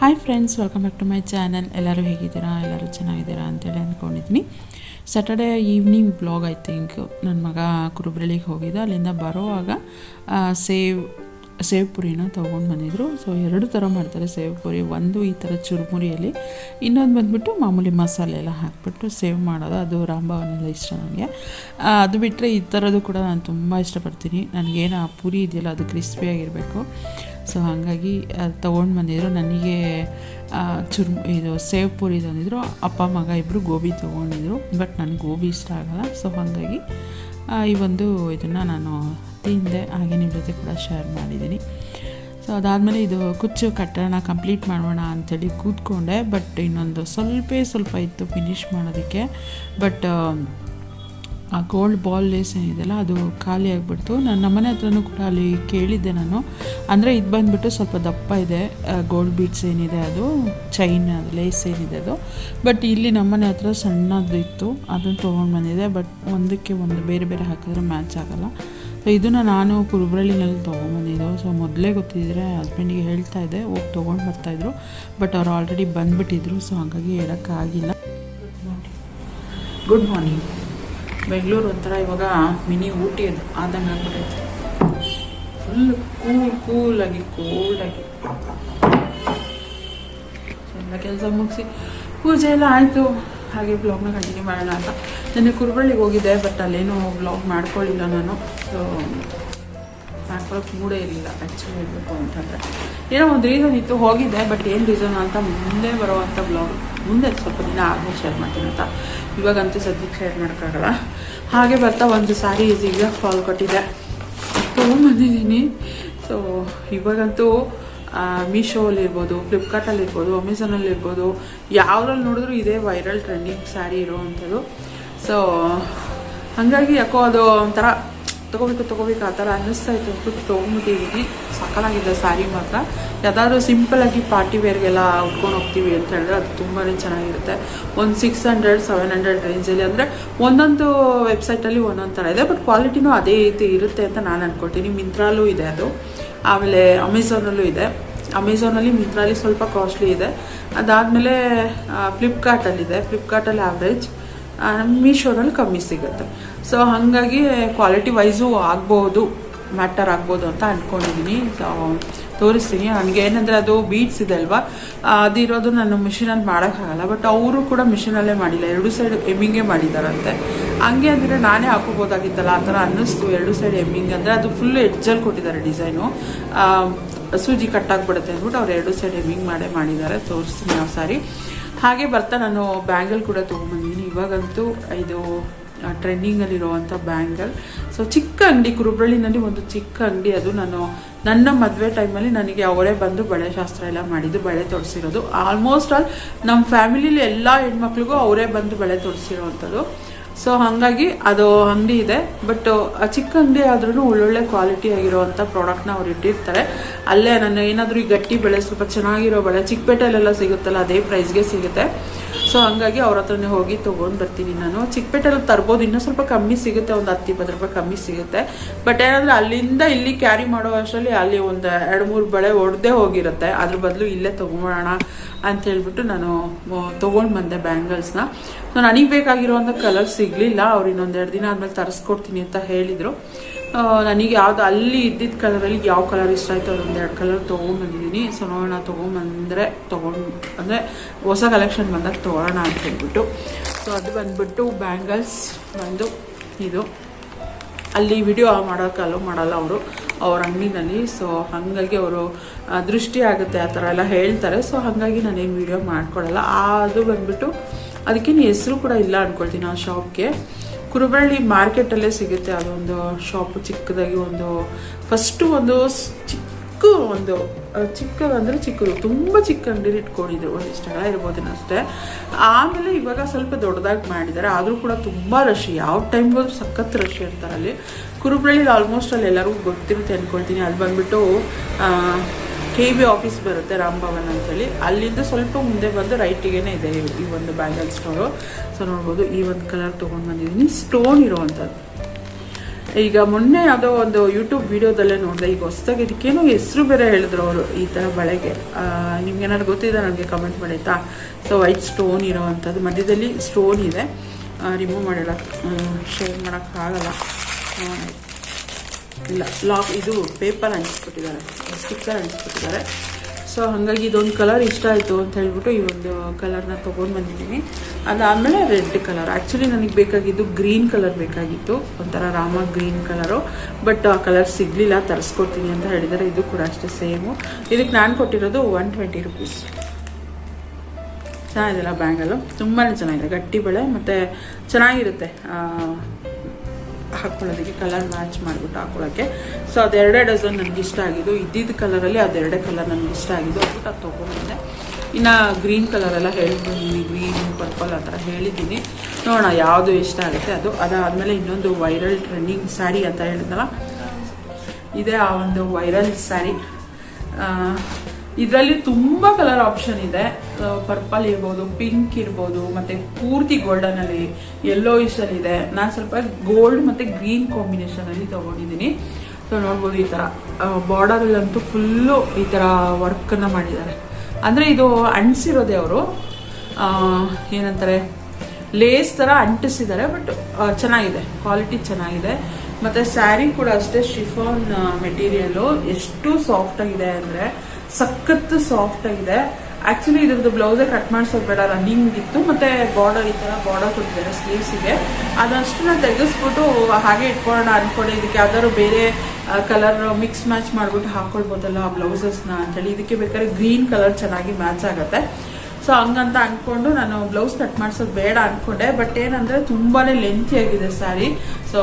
Hi friends welcome back to my channel ಎಲ್ಲರೂ ಹೇಗಿದ್ದೀರಾ? ಎಲ್ಲರೂ ಚೆನ್ನಾಗಿದ್ದೀರಾ ಅಂತೇಳಿ ಅಂದ್ಕೊಂಡಿದ್ದೀನಿ. Saturday evening blog I think ನನ್ನ ಮಗ ಕುರುಬ್ರಳ್ಳಿಗೆ ಹೋಗಿದ್ದ. ಅಲ್ಲಿಂದ ಬರೋವಾಗ ಸೇವ್ ಸೇವ್ ಪುರಿನ ತೊಗೊಂಡು ಬಂದಿದ್ರು. ಸೊ ಎರಡು ಥರ ಮಾಡ್ತಾರೆ ಸೇವ್ ಪುರಿ. ಒಂದು ಈ ಥರ ಚುರುಮುರಿಯಲ್ಲಿ, ಇನ್ನೊಂದು ಬಂದುಬಿಟ್ಟು ಮಾಮೂಲಿ ಮಸಾಲೆ ಎಲ್ಲ ಹಾಕ್ಬಿಟ್ಟು ಸೇವ್ ಮಾಡೋದು. ಅದು ರಾಂಭವನೆಲ್ಲ ಇಷ್ಟ ನನಗೆ ಅದು ಬಿಟ್ಟರೆ ಈ ಥರದ್ದು ಕೂಡ ನಾನು ತುಂಬ ಇಷ್ಟಪಡ್ತೀನಿ. ನನಗೇನು ಆ ಪುರಿ ಇದೆಯಲ್ಲ, ಅದು ಕ್ರಿಸ್ಪಿಯಾಗಿರಬೇಕು ಸೊ ಹಾಗಾಗಿ ಅದು ತೊಗೊಂಡು ಬಂದಿದ್ರು. ನನಗೆ ಚುರ್, ಇದು ಸೇವ್ ಪೂರಿ ತಂದಿದ್ರು ಅಪ್ಪ, ಮಗ ಇಬ್ಬರು ಗೋಬಿ ತೊಗೊಂಡಿದ್ರು. ಬಟ್ ನನಗೆ ಗೋಬಿ ಇಷ್ಟ ಆಗಲ್ಲ. ಸೊ ಹಾಗಾಗಿ ಈ ಒಂದು ಇದನ್ನು ನಾನು ತಿಂದೆ ಹಾಗೆ ನಿಮ್ಮ ಜೊತೆ ಕೂಡ ಶೇರ್ ಮಾಡಿದ್ದೀನಿ. ಸೊ ಅದಾದಮೇಲೆ ಇದು ಕುಚ್ಚು ಕಟ್ಟೋಣ ಕಂಪ್ಲೀಟ್ ಮಾಡೋಣ ಅಂಥೇಳಿ ಕೂತ್ಕೊಂಡೆ. ಬಟ್ ಇನ್ನೊಂದು ಸ್ವಲ್ಪ ಸ್ವಲ್ಪ ಇತ್ತು ಫಿನಿಷ್ ಮಾಡೋದಕ್ಕೆ. ಬಟ್ ಆ ಗೋಲ್ಡ್ ಬಾಲ್ ಲೇಸ್ ಏನಿದೆಯಲ್ಲ, ಅದು ಖಾಲಿ ಆಗಿಬಿಡ್ತು. ನಾನು ನಮ್ಮನೆ ಹತ್ರನೂ ಕೂಡ ಅಲ್ಲಿ ಕೇಳಿದ್ದೆ ನಾನು. ಅಂದರೆ ಇದು ಬಂದುಬಿಟ್ಟು ಸ್ವಲ್ಪ ದಪ್ಪ ಇದೆ ಗೋಲ್ಡ್ ಬೀಟ್ಸ್ ಏನಿದೆ ಅದು ಚೈನ್ ಅದು ಲೇಸ್ ಏನಿದೆ ಅದು. ಬಟ್ ಇಲ್ಲಿ ನಮ್ಮನೆ ಹತ್ರ ಸಣ್ಣದು ಇತ್ತು, ಅದನ್ನು ತೊಗೊಂಡು ಬಂದಿದೆ ಬಟ್ ಒಂದಕ್ಕೆ ಒಂದು ಬೇರೆ ಬೇರೆ ಹಾಕಿದ್ರೆ ಮ್ಯಾಚ್ ಆಗೋಲ್ಲ. ಸೊ ಇದನ್ನು ನಾನು ಕುರುಬ್ರಳ್ಳಿನಲ್ಲಿ ತೊಗೊಂಬಂದಿದ್ದು ಸೊ ಮೊದಲೇ ಗೊತ್ತಿದ್ದರೆ ಹಸ್ಬೆಂಡಿಗೆ ಹೇಳ್ತಾ ಇದ್ದೆ, ಹೋಗಿ ತೊಗೊಂಡು ಬರ್ತಾಯಿದ್ರು ಬಟ್ ಅವ್ರು ಆಲ್ರೆಡಿ ಬಂದುಬಿಟ್ಟಿದ್ರು ಸೊ ಹಾಗಾಗಿ ಹೇಳೋಕ್ಕಾಗಿಲ್ಲ. ಗುಡ್ ಮಾರ್ನಿಂಗ್ ಬೆಂಗಳೂರು ಒಂಥರ ಇವಾಗ ಮಿನಿ ಊಟಿ ಅದು. ಆದಂಗೆ ಆಗ್ಬಿಟ್ಟೈತೆ ಫುಲ್ ಕೂಲ್ ಕೂಲಾಗಿ ಆಗಿ ಎಲ್ಲ ಕೆಲಸ ಮುಗಿಸಿ. ಪೂಜೆ ಎಲ್ಲ ಆಯಿತು. ಹಾಗೆ ಬ್ಲಾಗ್ನ ಕಂಟಿನ್ಯೂ ಮಾಡೋಣ ಅಂತ. ನೆನ್ನೆ ಕುರುಬಳ್ಳಿಗೆ ಹೋಗಿದ್ದೆ ಬಟ್ ಅಲ್ಲೇನು ಬ್ಲಾಗ್ ಮಾಡ್ಕೊಳ್ಳಿಲ್ಲ ನಾನು. ಸೊ ಮಾಡ್ಕೊಳಕ್ಕೆ ಮೂಡೇ ಇರಲಿಲ್ಲ ಆ್ಯಕ್ಚುಲಿ ಹೇಳಬೇಕು ಅಂತಂದರೆ ಏನೋ ಒಂದು ರೀಸನ್ ಇತ್ತು, ಹೋಗಿದ್ದೆ ಬಟ್ ಏನು ರೀಸನ್ ಅಂತ ಮುಂದೆ ಬರುವಂಥ ಬ್ಲಾಗ್ ಮುಂದೆ ಸ್ವಲ್ಪ ದಿನ ಆದಮೇಲೆ ಶೇರ್ ಮಾಡ್ತೀನಿ ಅಂತ ಇವಾಗಂತೂ ಸದ್ಯಕ್ಕೆ ಶೇರ್ ಮಾಡೋಕ್ಕಾಗಲ್ಲ. ಹಾಗೆ ಬರ್ತಾ ಒಂದು ಸಾರಿ ಈಗ ಫಾಲ್ ಕೊಟ್ಟಿದೆ. ತೊಗೊಂಬಂದಿದ್ದೀನಿ ಸೊ ಇವಾಗಂತೂ ಮೀಶೋಲಿರ್ಬೋದು ಫ್ಲಿಪ್ಕಾರ್ಟಲ್ಲಿರ್ಬೋದು ಅಮೆಝಾನಲ್ಲಿರ್ಬೋದು ಯಾವ್ದ್ರಲ್ಲಿ ನೋಡಿದ್ರು ಇದೇ ವೈರಲ್ ಟ್ರೆಂಡಿಂಗ್ ಸ್ಯಾರಿ ಇರೋವಂಥದ್ದು. ಸೊ ಹಾಗಾಗಿ ಯಾಕೋ ಅದು ಒಂಥರ ತೊಗೋಬೇಕು ತೊಗೋಬೇಕು ಆ ಥರ ಅನ್ನಿಸ್ತಾ ಇತ್ತು. ಅಂದ್ಬಿಟ್ಟು ತೊಗೊಂಬಿಟ್ಟಿದ್ದೀನಿ ಸಕ್ಕಲಾಗಿದೆ ಸ್ಯಾರಿ ಮಾತ್ರ. ಯಾವುದಾದ್ರೂ ಸಿಂಪಲಾಗಿ ಪಾರ್ಟಿ ವೇರ್ಗೆಲ್ಲ ಉಟ್ಕೊಂಡು ಹೋಗ್ತೀವಿ ಅಂತ ಹೇಳಿದ್ರೆ ಅದು ತುಂಬಾ ಚೆನ್ನಾಗಿರುತ್ತೆ. ಒಂದು ಸಿಕ್ಸ್ ಹಂಡ್ರೆಡ್ ಸೆವೆನ್ ಹಂಡ್ರೆಡ್ ರೇಂಜಲ್ಲಿ ಅಂದರೆ ಒಂದೊಂದು ವೆಬ್ಸೈಟಲ್ಲಿ ಒಂದೊಂದು ಥರ ಇದೆ. ಬಟ್ ಕ್ವಾಲಿಟಿನೂ ಅದೇ ರೀತಿ ಇರುತ್ತೆ ಅಂತ ನಾನು ಅಂದ್ಕೊಳ್ತೀನಿ ಮಿಂತ್ರಾಲೂ ಇದೆ ಅದು. ಆಮೇಲೆ ಅಮೆಝಾನಲ್ಲೂ ಇದೆ. ಅಮೆಝಾನಲ್ಲಿ ಮಿಂತ್ರಾಲಿ ಸ್ವಲ್ಪ ಕಾಸ್ಟ್ಲಿ ಇದೆ. ಅದಾದಮೇಲೆ ಫ್ಲಿಪ್ಕಾರ್ಟಲ್ಲಿದೆ ಫ್ಲಿಪ್ಕಾರ್ಟಲ್ಲಿ ಆವ್ರೇಜ್ ಮೀಶೋನಲ್ಲಿ ಕಮ್ಮಿ ಸಿಗುತ್ತೆ. ಸೊ ಹಾಗಾಗಿ ಕ್ವಾಲಿಟಿ ವೈಸು ಆಗ್ಬೋದು ಮ್ಯಾಟರ್ ಆಗ್ಬೋದು ಅಂತ ಅಂದ್ಕೊಂಡಿದ್ದೀನಿ ಸೊ ತೋರಿಸ್ತೀನಿ. ನನಗೆ ಏನಂದರೆ ಅದು ಬೀಟ್ಸ್ ಇದೆ ಅಲ್ವಾ? ಅದಿರೋದು ನಾನು ಮಿಷಿನಲ್ಲಿ ಮಾಡೋಕ್ಕಾಗಲ್ಲ ಬಟ್ ಅವರು ಕೂಡ ಮಿಷಿನಲ್ಲೇ ಮಾಡಿಲ್ಲ. ಎರಡು ಸೈಡ್ ಎಮ್ಮಿಂಗೇ ಮಾಡಿದಾರಂತೆ. ಹಂಗೆ ಅಂದರೆ ನಾನೇ ಹಾಕೋಬೋದಾಗಿತ್ತಲ್ಲ? ಆ ಥರ ಅನ್ನಿಸ್ತು. ಎರಡು ಸೈಡ್ ಎಮ್ಮಿಂಗ್ ಅಂದರೆ ಅದು ಫುಲ್ ಎಡ್ಜಲ್ಲಿ ಕೊಟ್ಟಿದ್ದಾರೆ ಡಿಸೈನು ಸೂಜಿ ಕಟ್ಟಾಗ್ಬಿಡುತ್ತೆ ಅಂದ್ಬಿಟ್ಟು ಅವ್ರು ಎರಡು ಸೈಡ್ ಎಮ್ಮಿಂಗ್ ಮಾಡೇ ಮಾಡಿದ್ದಾರೆ. ತೋರಿಸ್ತೀನಿ ಆ ಸಾರಿ. ಹಾಗೆ ಬರ್ತಾ ನಾನು ಬ್ಯಾಂಗಲ್ ಕೂಡ ತೊಗೊಂಬಂದಿದ್ದೀನಿ. ಇವಾಗಂತೂ ಇದು ಟ್ರೆಂಡಿಂಗಲ್ಲಿರುವಂಥ ಬ್ಯಾಂಗಲ್. ಸೊ ಚಿಕ್ಕ ಅಂಗಡಿ, ಕುರುಬ್ರಳ್ಳಿನಲ್ಲಿ ಒಂದು ಚಿಕ್ಕ ಅಂಗಡಿ. ಅದು ನಾನು, ನನ್ನ ಮದುವೆ ಟೈಮಲ್ಲಿ ನನಗೆ ಅವರೇ ಬಂದು ಬಳೆ ಶಾಸ್ತ್ರ ಎಲ್ಲ ಮಾಡಿದ್ದು, ಬಳೆ ತೊಡಿಸಿರೋದು. ಆಲ್ಮೋಸ್ಟ್ ಆಲ್ ನಮ್ಮ ಫ್ಯಾಮಿಲಿಲಿ ಎಲ್ಲ ಹೆಣ್ಮಕ್ಳಿಗೂ ಅವರೇ ಬಂದು ಬಳೆ ತೊಡಿಸಿರೋವಂಥದ್ದು. ಸೊ ಹಾಗಾಗಿ ಅದು ಅಂಗಡಿ ಇದೆ. ಬಟ್ ಚಿಕ್ಕ ಅಂಗಡಿ ಆದ್ರೂ ಒಳ್ಳೊಳ್ಳೆ ಕ್ವಾಲಿಟಿ ಆಗಿರೋವಂಥ ಪ್ರಾಡಕ್ಟ್ನ ಅವ್ರು ಇಟ್ಟಿರ್ತಾರೆ. ಅಲ್ಲೇ ನಾನು ಏನಾದರೂ ಈ ಗಟ್ಟಿ ಬೆಳೆ, ಸ್ವಲ್ಪ ಚೆನ್ನಾಗಿರೋ ಬೆಳೆ ಚಿಕ್ಕಪೇಟೆಲೆಲ್ಲ ಸಿಗುತ್ತಲ್ಲ, ಅದೇ ಪ್ರೈಸ್ಗೆ ಸಿಗುತ್ತೆ. ಸೊ ಹಂಗಾಗಿ ಅವ್ರ ಹತ್ರನೇ ಹೋಗಿ ತೊಗೊಂಡು ಬರ್ತೀನಿ ನಾನು. ಚಿಕ್ಕಪೇಟೆಲ್ಲ ತರ್ಬೋದು. ಇನ್ನೂ ಸ್ವಲ್ಪ ಕಮ್ಮಿ ಸಿಗುತ್ತೆ. ಒಂದು ಹತ್ತು, ಇಪ್ಪತ್ತು ರೂಪಾಯಿ ಕಮ್ಮಿ ಸಿಗುತ್ತೆ. ಬಟ್ ಏನಂದರೆ ಅಲ್ಲಿಂದ ಇಲ್ಲಿ ಕ್ಯಾರಿ ಮಾಡೋ ಅಷ್ಟರಲ್ಲಿ ಅಲ್ಲಿ ಒಂದು ಎರಡು, ಮೂರು ಬೆಳೆ ಒಡೆದೇ ಹೋಗಿರುತ್ತೆ. ಅದ್ರ ಬದಲು ಇಲ್ಲೇ ತೊಗೊಳೋಣ ಅಂತ ಹೇಳ್ಬಿಟ್ಟು ನಾನು ತೊಗೊಂಡು ಬಂದೆ ಬ್ಯಾಂಗಲ್ಸ್ನ ಸೊ ನನಗೆ ಬೇಕಾಗಿರುವಂಥ ಕಲರ್ ಸಿಗಲಿಲ್ಲ. ಅವ್ರು ಇನ್ನೊಂದೆರಡು ದಿನ ಆದಮೇಲೆ ತರಿಸ್ಕೊಡ್ತೀನಿ ಅಂತ ಹೇಳಿದರು. ನನಗೆ ಯಾವ್ದು ಅಲ್ಲಿ ಇದ್ದಿದ್ದ ಕಲರಲ್ಲಿ ಯಾವ ಕಲರ್ ಇಷ್ಟ ಆಯಿತು ಅದೊಂದು ಎರಡು ಕಲರ್ ತೊಗೊಂಬಂದಿದ್ದೀನಿ ಸೊ ನೋಡೋಣ ತೊಗೊಂಬಂದರೆ ತೊಗೊಂಡು, ಅಂದರೆ ಹೊಸ ಕಲೆಕ್ಷನ್ ಬಂದಾಗ ತೊಗೊಳೋಣ ಅಂತ ಹೇಳ್ಬಿಟ್ಟು. ಸೊ ಅದು ಬಂದ್ಬಿಟ್ಟು ಬ್ಯಾಂಗಲ್ಸ್ ಬಂದು ಇದು. ಅಲ್ಲಿ ವಿಡಿಯೋ ಮಾಡೋಕೆ ಅಲೋ ಮಾಡಲ್ಲ ಅವರು, ಅವ್ರ ಅಂಗಡಿನಲ್ಲಿ. ಸೊ ಹಾಗಾಗಿ ಅವರು ದೃಷ್ಟಿ ಆಗುತ್ತೆ ಆ ಥರ ಎಲ್ಲ ಹೇಳ್ತಾರೆ. ಸೊ ಹಾಗಾಗಿ ನಾನೇನು ವಿಡಿಯೋ ಮಾಡ್ಕೊಡಲ್ಲ. ಅದು ಬಂದ್ಬಿಟ್ಟು, ಅದಕ್ಕೇನು ಹೆಸರು ಕೂಡ ಇಲ್ಲ ಅಂದ್ಕೊಳ್ತೀನಿ ಆ ಶಾಪ್ಗೆ ಕುರುಬಳ್ಳಿ ಮಾರ್ಕೆಟಲ್ಲೇ ಸಿಗುತ್ತೆ ಅದೊಂದು ಶಾಪ್ ಚಿಕ್ಕದಾಗಿ ಒಂದು ಫಸ್ಟು ಒಂದು ಸ್- ಚಿಕ್ಕ ಒಂದು ಚಿಕ್ಕದಂದ್ರೆ ಚಿಕ್ಕದು. ತುಂಬ ಚಿಕ್ಕ ಅಂಗಡಿ ಇಟ್ಕೊಂಡಿದ್ರು ಒಂದಿಷ್ಟು ಜನ ಇರ್ಬೋದೇನೋ ಅಷ್ಟೇ. ಆಮೇಲೆ ಇವಾಗ ಸ್ವಲ್ಪ ದೊಡ್ಡದಾಗಿ ಮಾಡಿದ್ದಾರೆ. ಆದರೂ ಕೂಡ ತುಂಬ ರಶ್ ಯಾವ ಟೈಮ್ಗೂ ಸಖತ್ ರಶ್ ಇರ್ತಾರೆ ಅಲ್ಲಿ. ಕುರುಬ್ರಳ್ಳಿಲಿ ಆಲ್ಮೋಸ್ಟ್ ಅಲ್ಲಿ ಎಲ್ಲರಿಗೂ ಗೊತ್ತಿರುತ್ತೆ ಅಂದ್ಕೊಳ್ತೀನಿ ಅಲ್ಲಿ ಬಂದ್ಬಿಟ್ಟು ಕೆ ಬಿ ಆಫೀಸ್ ಬರುತ್ತೆ ರಾಮಭವನ್ ಅಂತೇಳಿ. ಅಲ್ಲಿಂದ ಸ್ವಲ್ಪ ಮುಂದೆ ಬಂದು ರೈಟಿಗೇನೆ ಇದೆ ಈ ಒಂದು ಬ್ಯಾಂಗಲ್ ಸ್ಟೋರು ಸೊ ನೋಡ್ಬೋದು, ಈ ಒಂದು ಕಲರ್ ತೊಗೊಂಡು ಬಂದಿದ್ದೀನಿ ಸ್ಟೋನ್ ಇರೋವಂಥದ್ದು. ಈಗ ಮೊನ್ನೆ ಯಾವುದೋ ಒಂದು ಯೂಟ್ಯೂಬ್ ವಿಡಿಯೋದಲ್ಲೇ ನೋಡಿದೆ, ಈಗ ಹೊಸ್ದಾಗಿ ಇದಕ್ಕೇನೋ ಹೆಸರು ಬೇರೆ ಹೇಳಿದ್ರು ಅವರು ಈ ಥರ ಬಳೆಗೆ. ನಿಮ್ಗೆ ಏನಾದ್ರು ಗೊತ್ತಿದೆ ನನಗೆ ಕಮೆಂಟ್ ಮಾಡಿ, ಆಯಿತಾ? ಸೊ ವೈಟ್ ಸ್ಟೋನ್ ಇರೋ ಅಂಥದ್ದು ಮಧ್ಯದಲ್ಲಿ ಸ್ಟೋನ್ ಇದೆ. ರಿಮೂವ್ ಮಾಡಿಲ್ಲ. ಶೇರ್ ಮಾಡೋಕ್ಕಾಗಲ್ಲ ಇಲ್ಲ. ಲಾಕ್ ಇದು ಪೇಪರ್ ಅಂಟಿಸ್ಬಿಟ್ಟಿದ್ದಾರೆ. ಸ್ಟಿಕ್ಕರ್ ಅಂಟಿಸ್ಬಿಟ್ಟಿದ್ದಾರೆ. ಸೊ ಹಾಗಾಗಿ ಇದೊಂದು ಕಲರ್ ಇಷ್ಟ ಆಯಿತು ಅಂತ ಹೇಳ್ಬಿಟ್ಟು ಈ ಒಂದು ಕಲರ್ನ ತೊಗೊಂಡು ಬಂದಿದ್ದೀನಿ ಅದಾದಮೇಲೆ ರೆಡ್ ಕಲರ್ ಆ್ಯಕ್ಚುಲಿ ನನಗೆ ಬೇಕಾಗಿದ್ದು ಗ್ರೀನ್ ಕಲರ್ ಬೇಕಾಗಿತ್ತು. ಒಂಥರ ರಾಮ ಗ್ರೀನ್ ಕಲರು ಬಟ್ ಆ ಕಲರ್ ಸಿಗಲಿಲ್ಲ, ತರಿಸ್ಕೊಡ್ತೀನಿ ಅಂತ ಹೇಳಿದರೆ. ಇದು ಕೂಡ ಅಷ್ಟೇ ಸೇಮು ಇದಕ್ಕೆ ನಾನು ಕೊಟ್ಟಿರೋದು ಒನ್ ಟ್ವೆಂಟಿ ರುಪೀಸ್ ಚೆನ್ನಾಗಿದೆಲ್ಲ ಬ್ಯಾಂಗಲ್ಲು ತುಂಬಾ ಚೆನ್ನಾಗಿದೆ. ಗಟ್ಟಿ ಬಳೆ, ಮತ್ತು ಚೆನ್ನಾಗಿರುತ್ತೆ. ಹಾಕ್ಕೊಳ್ಳೋದಕ್ಕೆ ಕಲರ್ ಮ್ಯಾಚ್ ಮಾಡಿಬಿಟ್ಟು ಹಾಕೊಳ್ಳೋಕ್ಕೆ ಸೊ ಅದೆರಡೇ ಡಜನ್ ನನಗೆ ಇಷ್ಟ ಆಗಿದ್ದು. ಇದ್ದಿದ್ದ ಕಲರಲ್ಲಿ ಅದೆರಡೇ ಕಲರ್ ನನಗೆ ಇಷ್ಟ ಆಗಿದ್ದು. ಅದಕ್ಕೆ ಅದು ತೊಗೊಂಡಿದ್ದೆ ಇನ್ನು ಗ್ರೀನ್ ಕಲರೆಲ್ಲ ಹೇಳ್ತೀನಿ. ಗ್ರೀನ್ ಪರ್ಪಲ್ ಆ ಥರ ಹೇಳಿದ್ದೀನಿ. ನೋಡೋಣ ಯಾವುದು ಇಷ್ಟ ಆಗುತ್ತೆ ಅದು. ಅದಾದಮೇಲೆ ಇನ್ನೊಂದು ವೈರಲ್ ಟ್ರೆಂಡಿಂಗ್ ಸ್ಯಾರಿ ಅಂತ ಹೇಳಿದ್ನಲ್ಲ? ಇದೇ ಆ ಒಂದು ವೈರಲ್ ಸ್ಯಾರಿ ಇದರಲ್ಲಿ ತುಂಬ ಕಲರ್ ಆಪ್ಷನ್ ಇದೆ. ಪರ್ಪಲ್ ಇರ್ಬೋದು ಪಿಂಕ್ ಇರ್ಬೋದು, ಮತ್ತೆ ಪೂರ್ತಿ ಗೋಲ್ಡನ್ ಅಲ್ಲಿ ಇದೆ. ನಾನು ಸ್ವಲ್ಪ ಗೋಲ್ಡ್ ಮತ್ತೆ ಗ್ರೀನ್ ಕಾಂಬಿನೇಷನ್ ಅಲ್ಲಿ ತಗೊಂಡಿದ್ದೀನಿ. ಸೊ ನೋಡ್ಬೋದು ಈ ತರ. ಬಾರ್ಡರ್ ಅಲ್ಲಂತೂ ಫುಲ್ಲು ಈ ತರ ವರ್ಕ್ ಅನ್ನ ಮಾಡಿದ್ದಾರೆ. ಅಂದ್ರೆ ಇದು ಅಂಟಿಸಿರೋದೆ ಅವರು. ಏನಂತಾರೆ? ಲೇಸ್ ತರ ಅಂಟಿಸಿದ್ದಾರೆ ಬಟ್ ಚೆನ್ನಾಗಿದೆ. ಕ್ವಾಲಿಟಿ ಚೆನ್ನಾಗಿದೆ. ಮತ್ತೆ ಸ್ಯಾರಿ ಕೂಡ ಅಷ್ಟೇ ಶಿಫಾನ್ ಮೆಟೀರಿಯಲ್ಲು ಎಷ್ಟು ಸಾಫ್ಟ್ ಆಗಿದೆ ಅಂದ್ರೆ ಸಖತ್ ಸಾಫ್ಟ್ ಆಗಿದೆ. ಆಕ್ಚುಲಿ ಇದ್ರದ್ದು ಬ್ಲೌಸೇ ಕಟ್ ಮಾಡಿಸೋದು ಬೇಡ ರನ್ನಿಂಗ್ ಇತ್ತು. ಮತ್ತೆ ಬಾರ್ಡರ್ ಈ ತರ ಬಾರ್ಡರ್ ಕೊಟ್ಟಿದ್ದಾರೆ ಸ್ಲೀವ್ಸಿಗೆ ನಾನು ತೆಗೆಸ್ಬಿಟ್ಟು ಹಾಗೆ ಇಟ್ಕೊಳ್ಳೋಣ ಅನ್ಕೊಂಡೆ. ಇದಕ್ಕೆ ಯಾವ್ದಾದ್ರು ಬೇರೆ ಕಲರ್ ಮಿಕ್ಸ್ ಮ್ಯಾಚ್ ಮಾಡ್ಬಿಟ್ಟು ಹಾಕೊಳ್ಬೋದಲ್ಲ ಆ ಬ್ಲೌಸಸ್ನ ಅಂತೇಳಿ. ಇದಕ್ಕೆ ಬೇಕಾದ್ರೆ ಗ್ರೀನ್ ಕಲರ್ ಚೆನ್ನಾಗಿ ಮ್ಯಾಚ್ ಆಗುತ್ತೆ. ಸೊ ಹಂಗಂತ ಅಂದ್ಕೊಂಡು ನಾನು ಬ್ಲೌಸ್ ಕಟ್ ಮಾಡಿಸೋದು ಬೇಡ ಅನ್ಕೊಂಡೆ. ಬಟ್ ಏನಂದ್ರೆ ತುಂಬಾನೇ ಲೆಂತಿ ಆಗಿದೆ sari so